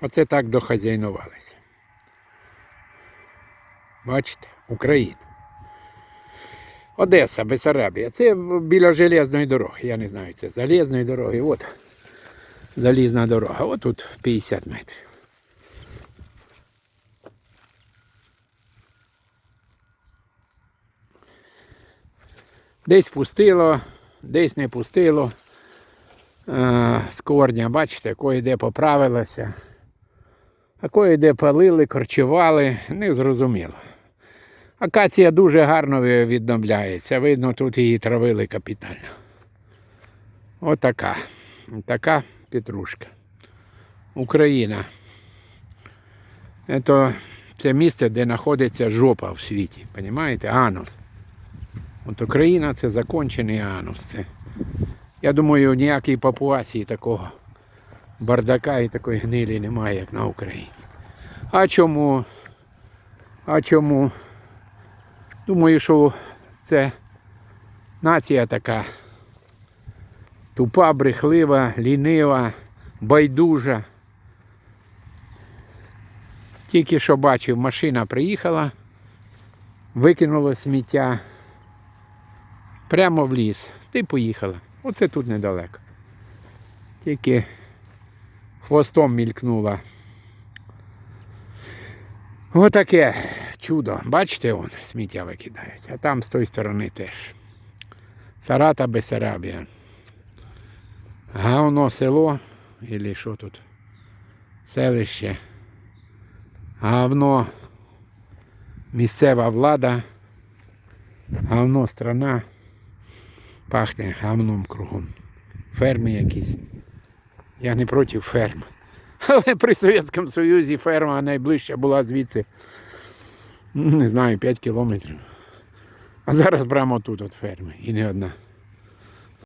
Оце так дохазяйнувалися. Бачите, Україна. Одеса, Бесарабія. Це біля железної дороги. Я не знаю, це залізної дороги. От залізна дорога. От тут 50 метрів. Десь пустило, десь не пустило. Е, З корня, бачите, кое-де поправилося. А кое-де палили, корчували, не зрозуміло. Акація дуже гарно відновляється. Видно, тут її травили капітально. Отака. Така петрушка. Україна. Це, це місце, де знаходиться жопа в світі. Понимаєте? Анус. От Україна це закончений анус. Це, я думаю, ніякій папуасії такого бардака і такої гнилі немає, як на Україні. А чому? А чому? Думаю, що це нація така тупа, брехлива, лінива, байдужа. Тільки що бачив, машина приїхала, викинула сміття прямо в ліс. Ти поїхала. Оце тут недалеко. Тільки хвостом мількнула. Отаке чудо. Бачите, вон сміття викидають. А там з тої сторони теж. Сарата Бесарабія. Гавно село, или що тут? Селище. Гавно місцева влада. Гавно страна. Пахне гавном кругом. Ферми якісь. Я не проти ферм. Але при Совєтському Союзі ферма найближча була звідси, не знаю, 5 кілометрів. А зараз прямо тут от ферми. І не одна.